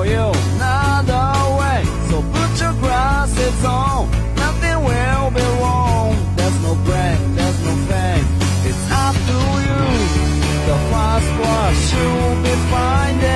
for you, not way. So put your glasses on, nothing will be wrong. There's no break, there's no fame. It's up to you. The fast one should be finding.